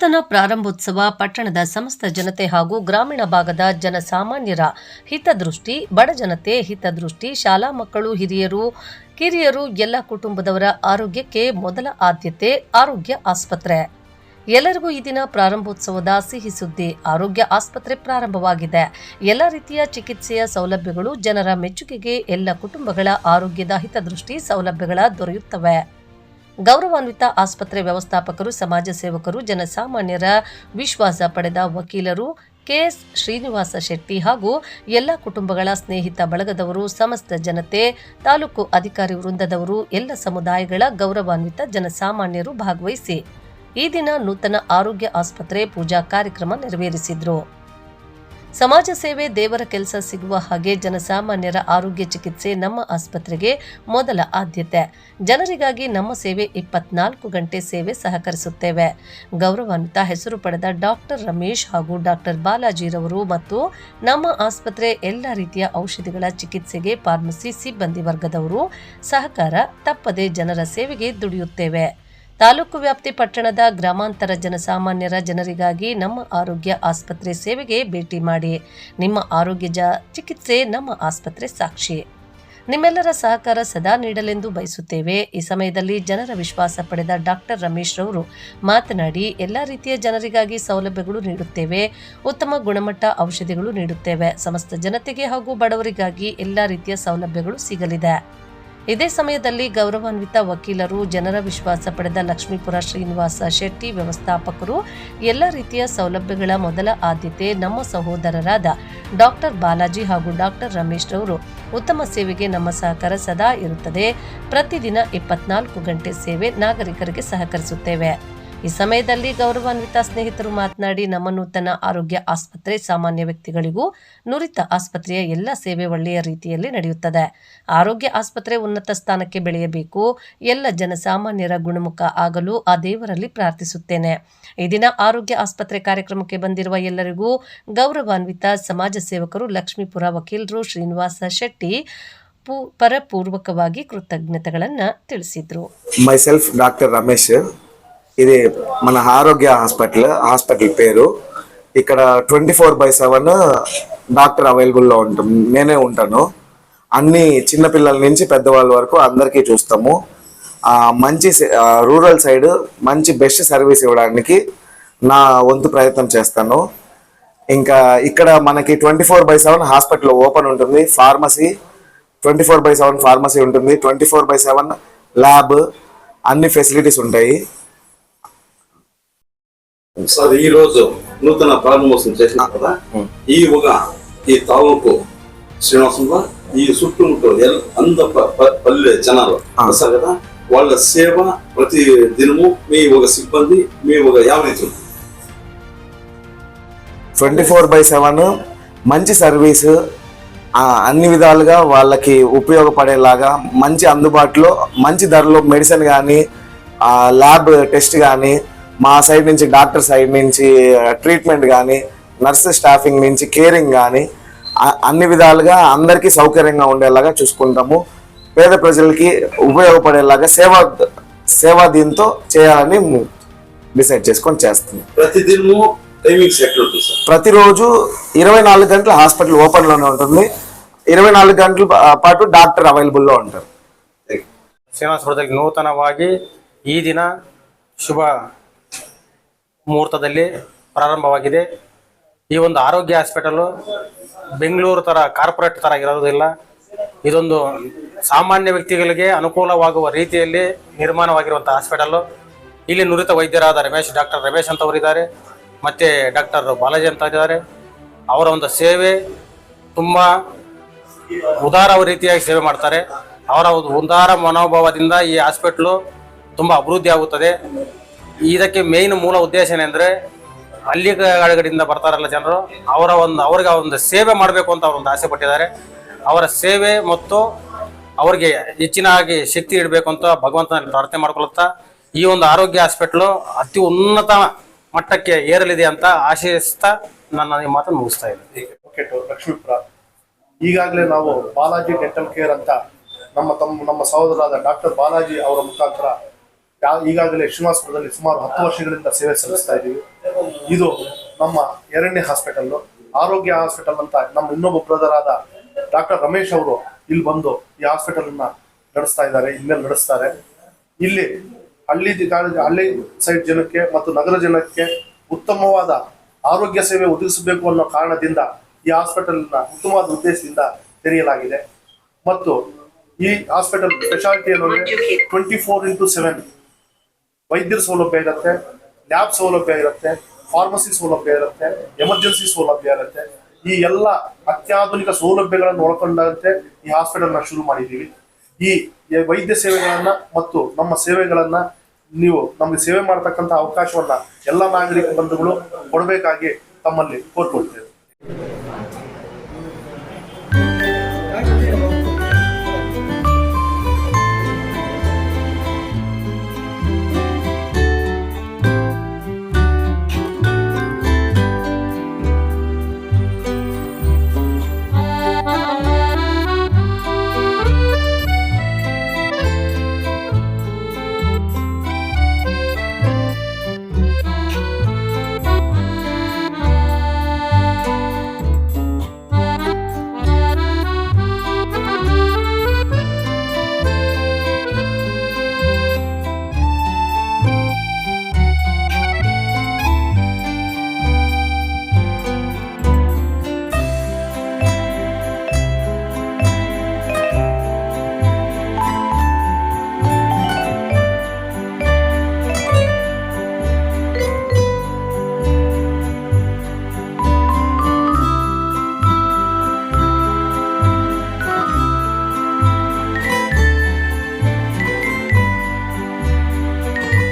ನೂತನ ಪ್ರಾರಂಭೋತ್ಸವ ಪಟ್ಟಣದ ಸಮಸ್ತ ಜನತೆ ಹಾಗೂ ಗ್ರಾಮೀಣ ಭಾಗದ ಜನಸಾಮಾನ್ಯರ ಹಿತದೃಷ್ಟಿ ಬಡಜನತೆ ಹಿತದೃಷ್ಟಿ, ಶಾಲಾ ಮಕ್ಕಳು, ಹಿರಿಯರು, ಕಿರಿಯರು, ಎಲ್ಲ ಕುಟುಂಬದವರ ಆರೋಗ್ಯಕ್ಕೆ ಮೊದಲ ಆದ್ಯತೆ, ಆರೋಗ್ಯ ಆಸ್ಪತ್ರೆ. ಎಲ್ಲರಿಗೂ ಈ ದಿನ ಪ್ರಾರಂಭೋತ್ಸವದ ಸಿಹಿ ಸುದ್ದಿ, ಆರೋಗ್ಯ ಆಸ್ಪತ್ರೆ ಪ್ರಾರಂಭವಾಗಿದೆ. ಎಲ್ಲ ರೀತಿಯ ಚಿಕಿತ್ಸೆಯ ಸೌಲಭ್ಯಗಳು ಜನರ ಮೆಚ್ಚುಗೆಗೆ ಎಲ್ಲ ಕುಟುಂಬಗಳ ಆರೋಗ್ಯದ ಹಿತದೃಷ್ಟಿ ಸೌಲಭ್ಯಗಳ ದೊರೆಯುತ್ತವೆ. ಗೌರವಾನ್ವಿತ ಆಸ್ಪತ್ರೆ ವ್ಯವಸ್ಥಾಪಕರು, ಸಮಾಜ ಸೇವಕರು, ಜನಸಾಮಾನ್ಯರ ವಿಶ್ವಾಸ ಪಡೆದ ವಕೀಲರು ಕೆಎಸ್ ಶ್ರೀನಿವಾಸ ಶೆಟ್ಟಿ ಹಾಗೂ ಎಲ್ಲ ಕುಟುಂಬಗಳ ಸ್ನೇಹಿತ ಬಳಗದವರು, ಸಮಸ್ತ ಜನತೆ, ತಾಲೂಕು ಅಧಿಕಾರಿ ವೃಂದದವರು, ಎಲ್ಲ ಸಮುದಾಯಗಳ ಗೌರವಾನ್ವಿತ ಜನಸಾಮಾನ್ಯರು ಭಾಗವಹಿಸಿ ಈ ದಿನ ನೂತನ ಆರೋಗ್ಯ ಆಸ್ಪತ್ರೆ ಪೂಜಾ ಕಾರ್ಯಕ್ರಮ ನೆರವೇರಿಸಿದ್ರು. ಸಮಾಜ ಸೇವೆ ದೇವರ ಕೆಲಸ ಸಿಗುವ ಹಾಗೆ ಜನಸಾಮಾನ್ಯರ ಆರೋಗ್ಯ ಚಿಕಿತ್ಸೆ ನಮ್ಮ ಆಸ್ಪತ್ರೆಗೆ ಮೊದಲ ಆದ್ಯತೆ. ಜನರಿಗಾಗಿ ನಮ್ಮ ಸೇವೆ ಇಪ್ಪತ್ನಾಲ್ಕು ಗಂಟೆ ಸೇವೆ ಸಹಕರಿಸುತ್ತೇವೆ. ಗೌರವಾನ್ವಿತ ಹೆಸರು ಪಡೆದ ಡಾಕ್ಟರ್ ರಮೇಶ್ ಹಾಗೂ ಡಾಕ್ಟರ್ ಬಾಲಾಜಿರವರು ಮತ್ತು ನಮ್ಮ ಆಸ್ಪತ್ರೆ ಎಲ್ಲ ರೀತಿಯ ಔಷಧಿಗಳ ಚಿಕಿತ್ಸೆಗೆ ಫಾರ್ಮಸಿ ಸಿಬ್ಬಂದಿ ವರ್ಗದವರು ಸಹಕಾರ ತಪ್ಪದೆ ಜನರ ಸೇವೆಗೆ ದುಡಿಯುತ್ತೇವೆ. ತಾಲೂಕು ವ್ಯಾಪ್ತಿ ಪಟ್ಟಣದ ಗ್ರಾಮಾಂತರ ಜನಸಾಮಾನ್ಯರ ಜನರಿಗಾಗಿ ನಮ್ಮ ಆರೋಗ್ಯ ಆಸ್ಪತ್ರೆ ಸೇವೆಗೆ ಭೇಟಿ ಮಾಡಿ. ನಿಮ್ಮ ಆರೋಗ್ಯ ಚಿಕಿತ್ಸೆ ನಮ್ಮ ಆಸ್ಪತ್ರೆ ಸಾಕ್ಷಿ. ನಿಮ್ಮೆಲ್ಲರ ಸಹಕಾರ ಸದಾ ನೀಡಲೆಂದು ಬಯಸುತ್ತೇವೆ. ಈ ಸಮಯದಲ್ಲಿ ಜನರ ವಿಶ್ವಾಸ ಪಡೆದ ಡಾಕ್ಟರ್ ರಮೇಶ್ ರವರು ಮಾತನಾಡಿ, ಎಲ್ಲ ರೀತಿಯ ಜನರಿಗಾಗಿ ಸೌಲಭ್ಯಗಳು ನೀಡುತ್ತೇವೆ. ಉತ್ತಮ ಗುಣಮಟ್ಟ ಔಷಧಿಗಳು ನೀಡುತ್ತೇವೆ. ಸಮಸ್ತ ಜನತೆಗೆ ಹಾಗೂ ಬಡವರಿಗಾಗಿ ಎಲ್ಲ ರೀತಿಯ ಸೌಲಭ್ಯಗಳು ಸಿಗಲಿದೆ. ಇದೇ ಸಮಯದಲ್ಲಿ ಗೌರವಾನ್ವಿತ ವಕೀಲರು, ಜನರ ವಿಶ್ವಾಸ ಪಡೆದ ಲಕ್ಷ್ಮೀಪುರ ಶ್ರೀನಿವಾಸ ಶೆಟ್ಟಿ ವ್ಯವಸ್ಥಾಪಕರು, ಎಲ್ಲ ರೀತಿಯ ಸೌಲಭ್ಯಗಳ ಮೊದಲ ಆದ್ಯತೆ ನಮ್ಮ ಸಹೋದರರಾದ ಡಾಕ್ಟರ್ ಬಾಲಾಜಿ ಹಾಗೂ ಡಾಕ್ಟರ್ ರಮೇಶ್ ರವರು. ಉತ್ತಮ ಸೇವೆಗೆ ನಮ್ಮ ಸಹಕಾರ ಸದಾ ಇರುತ್ತದೆ. ಪ್ರತಿದಿನ ಇಪ್ಪತ್ನಾಲ್ಕು ಗಂಟೆ ಸೇವೆ ನಾಗರಿಕರಿಗೆ ಸಹಕರಿಸುತ್ತೇವೆ. ಈ ಸಮಯದಲ್ಲಿ ಗೌರವಾನ್ವಿತ ಸ್ನೇಹಿತರು ಮಾತನಾಡಿ ನಮ್ಮ ನೂತನ ಆರೋಗ್ಯ ಆಸ್ಪತ್ರೆ ಸಾಮಾನ್ಯ ವ್ಯಕ್ತಿಗಳಿಗೂ ನುರಿತ ಆಸ್ಪತ್ರೆಯ ಎಲ್ಲ ಸೇವೆ ಒಳ್ಳೆಯ ರೀತಿಯಲ್ಲಿ ನಡೆಯುತ್ತದೆ. ಆರೋಗ್ಯ ಆಸ್ಪತ್ರೆ ಉನ್ನತ ಸ್ಥಾನಕ್ಕೆ ಬೆಳೆಯಬೇಕು. ಎಲ್ಲ ಜನಸಾಮಾನ್ಯರ ಗುಣಮುಖ ಆಗಲು ಆ ದೇವರಲ್ಲಿ ಪ್ರಾರ್ಥಿಸುತ್ತೇನೆ. ಈ ದಿನ ಆರೋಗ್ಯ ಆಸ್ಪತ್ರೆ ಕಾರ್ಯಕ್ರಮಕ್ಕೆ ಬಂದಿರುವ ಎಲ್ಲರಿಗೂ ಗೌರವಾನ್ವಿತ ಸಮಾಜ ಸೇವಕರು ಲಕ್ಷ್ಮೀಪುರ ವಕೀಲರು ಶ್ರೀನಿವಾಸ ಶೆಟ್ಟಿ ಪರಪೂರ್ವಕವಾಗಿ ಕೃತಜ್ಞತೆಗಳನ್ನು ತಿಳಿಸಿದರು. ಮೈಸೆಲ್ಫ್ ಡಾಕ್ಟರ್ ರಮೇಶ್ ఇది మన ఆరోగ్య హాస్పిటల్ హాస్పిటల్ పేరు. ఇక్కడ twenty four by seven doctor అవైలబుల్లో ఉంటాం. నేనే ఉంటాను. అన్ని చిన్నపిల్లల నుంచి పెద్దవాళ్ళ వరకు అందరికీ చూస్తాము. మంచి రూరల్ సైడ్ మంచి బెస్ట్ సర్వీస్ ఇవ్వడానికి నా వంతు ప్రయత్నం చేస్తాను. ఇంకా ఇక్కడ మనకి twenty four by seven hospital open ఉంటుంది. Pharmacy twenty four by seven pharmacy ఉంటుంది. Twenty four by seven lab అన్ని ఫెసిలిటీస్ ఉంటాయి. సార్ ఈ రోజు నూతన ప్రారంభోత్సవం చేసిన కదా? ఈ ఒక ఈ తాలూకు శ్రీనివాసంలో ఈ ఎల్- అంద పల్లె జనాలు. వస్తారు కదా? వాళ్ళ సేవ ప్రతి దినము మీ ఒక సిబ్బంది మీ ఒక యావరీతి ట్వంటీ ఫోర్ బై సెవెన్ మంచి సర్వీసు అన్ని విధాలుగా వాళ్ళకి ఉపయోగపడేలాగా మంచి అందుబాటులో మంచి ధరలో మెడిసిన్ కానీ ల్యాబ్ టెస్ట్ కానీ మా సైడ్ నుంచి డాక్టర్ సైడ్ నుంచి ట్రీట్మెంట్ కానీ నర్స్ స్టాఫింగ్ నుంచి కేరింగ్ కానీ అన్ని విధాలుగా అందరికీ సౌకర్యంగా ఉండేలాగా చూసుకుంటాము పేద ప్రజలకి ఉపయోగపడేలాగా సేవా సేవా దీంతో చేయాలని డిసైడ్ చేసుకొని చేస్తున్నాం ప్రతి దినము టైమింగ్స్ ఎట్లా ఉంటుంది సార్ ప్రతిరోజు ఇరవై నాలుగు గంటలు హాస్పిటల్ ఓపెన్ లోనే ఉంటుంది ఇరవై నాలుగు గంటల పా- పాటు డాక్టర్ అవైలబుల్ లో ఉంటారు ಶ್ರೀನಿವಾಸಪುರದಲ್ಲಿ ನೂತನವಾಗಿ ಈ ದಿನ ಶುಭ ಮುಹೂರ್ತದಲ್ಲಿ ಪ್ರಾರಂಭವಾಗಿದೆ. ಈ ಒಂದು ಆರೋಗ್ಯ ಹಾಸ್ಪಿಟಲು ಬೆಂಗಳೂರು ಥರ ಕಾರ್ಪೊರೇಟ್ ಥರ ಇರೋದಿಲ್ಲ. ಇದೊಂದು ಸಾಮಾನ್ಯ ವ್ಯಕ್ತಿಗಳಿಗೆ ಅನುಕೂಲವಾಗುವ ರೀತಿಯಲ್ಲಿ ನಿರ್ಮಾಣವಾಗಿರುವಂಥ ಹಾಸ್ಪಿಟಲು ಇಲ್ಲಿ ನುರಿತ ವೈದ್ಯರಾದ ರಮೇಶ್, ಡಾಕ್ಟರ್ ರಮೇಶ್ ಅಂತವರಿದ್ದಾರೆ. ಮತ್ತು ಡಾಕ್ಟರ್ ಬಾಲಾಜಿ ಅಂತ ಇದ್ದಾರೆ ಅವರ ಒಂದು ಸೇವೆ ತುಂಬ ಉದಾರ ರೀತಿಯಾಗಿ ಸೇವೆ ಮಾಡ್ತಾರೆ. ಅವರ ಒಂದು ಉದಾರ ಮನೋಭಾವದಿಂದ ಈ ಹಾಸ್ಪಿಟ್ಲು ತುಂಬ ಅಭಿವೃದ್ಧಿ ಆಗುತ್ತದೆ. ಇದಕ್ಕೆ ಮೇಯ್ನ್ ಮೂಲ ಉದ್ದೇಶ ಏನೆಂದರೆ ಹಳ್ಳಿಗಳಿಂದ ಬರ್ತಾರಲ್ಲ ಜನರು, ಅವರ ಒಂದು ಅವ್ರಿಗೆ ಒಂದು ಸೇವೆ ಮಾಡಬೇಕು ಅಂತ ಅವರು ಒಂದು ಆಸೆ ಪಟ್ಟಿದ್ದಾರೆ. ಅವರ ಸೇವೆ ಮತ್ತು ಅವ್ರಿಗೆ ಹೆಚ್ಚಿನಾಗಿ ಶಕ್ತಿ ಇಡಬೇಕು ಅಂತ ಭಗವಂತನಲ್ಲಿ ಪ್ರಾರ್ಥನೆ ಮಾಡ್ಕೊಳುತ್ತಾ ಈ ಒಂದು ಆರೋಗ್ಯ ಹಾಸ್ಪಿಟ್ಲು ಅತಿ ಉನ್ನತ ಮಟ್ಟಕ್ಕೆ ಏರಲಿದೆ ಅಂತ ಆಶಯಿಸ್ತಾ ನನ್ನ ಈ ಮಾತನ್ನು ಮುಗಿಸ್ತಾ ಇದ್ದೀನಿ. ಈಗಾಗಲೇ ನಾವು ಬಾಲಾಜಿ ಡೆಂಟಲ್ ಕೇರ್ ಅಂತ ನಮ್ಮ ತಮ್ಮ ನಮ್ಮ ಸಹೋದರಾದ ಡಾಕ್ಟರ್ ಬಾಲಾಜಿ ಅವರ ಮುಖಾಂತರ ಈಗಾಗಲೇ ಶ್ರೀನಿವಾಸಪುರದಲ್ಲಿ ಸುಮಾರು ಹತ್ತು ವರ್ಷಗಳಿಂದ ಸೇವೆ ಸಲ್ಲಿಸ್ತಾ ಇದ್ದೀವಿ ಇದು ನಮ್ಮ ಎರಡನೇ ಹಾಸ್ಪಿಟಲ್ ಆರೋಗ್ಯ ಹಾಸ್ಪಿಟಲ್ ಅಂತ ನಮ್ಮ ಇನ್ನೊಬ್ಬ ಬ್ರದರ್ ಆದ ಡಾಕ್ಟರ್ ರಮೇಶ್ ಅವರು ಇಲ್ಲಿ ಬಂದು ಈ ಹಾಸ್ಪಿಟಲ್ ಅನ್ನ ನಡೆಸ್ತಾ ಇದ್ದಾರೆ ಇನ್ಮೇಲೆ ನಡೆಸ್ತಾರೆ. ಇಲ್ಲಿ ಹಳ್ಳಿ ಹಳ್ಳಿ ಸೈಡ್ ಜನಕ್ಕೆ ಮತ್ತು ನಗರ ಜನಕ್ಕೆ ಉತ್ತಮವಾದ ಆರೋಗ್ಯ ಸೇವೆ ಒದಗಿಸಬೇಕು ಅನ್ನೋ ಕಾರಣದಿಂದ ಈ ಹಾಸ್ಪಿಟಲ್ನ ಉತ್ತಮವಾದ ಉದ್ದೇಶದಿಂದ ತೆರೆಯಲಾಗಿದೆ. ಮತ್ತು ಈ ಹಾಸ್ಪಿಟಲ್ ಸ್ಪೆಷಾಲಿಟಿ ಅನ್ನೋದ್ರೆ ಟ್ವೆಂಟಿ ಫೋರ್ ಇಂಟು ಸೆವೆನ್ ವೈದ್ಯರ ಸೌಲಭ್ಯ ಇರುತ್ತೆ, ಲ್ಯಾಬ್ ಸೌಲಭ್ಯ ಇರುತ್ತೆ, ಫಾರ್ಮಸಿ ಸೌಲಭ್ಯ ಇರುತ್ತೆ, ಎಮರ್ಜೆನ್ಸಿ ಸೌಲಭ್ಯ ಇರುತ್ತೆ. ಈ ಎಲ್ಲ ಅತ್ಯಾಧುನಿಕ ಸೌಲಭ್ಯಗಳನ್ನು ಒಳಗೊಂಡಂತೆ ಈ ಹಾಸ್ಪಿಟಲ್ನ ಶುರು ಮಾಡಿದ್ದೀವಿ. ಈ ವೈದ್ಯ ಸೇವೆಗಳನ್ನ ಮತ್ತು ನಮ್ಮ ಸೇವೆಗಳನ್ನ ನೀವು ನಮಗೆ ಸೇವೆ ಮಾಡತಕ್ಕಂತ ಅವಕಾಶವನ್ನ ಎಲ್ಲ ನಾಗರಿಕ ಬಂಧುಗಳು ಕೊಡಬೇಕಾಗಿ ತಮ್ಮಲ್ಲಿ ಕೋರ್ಕೊಳ್ತೇವೆ.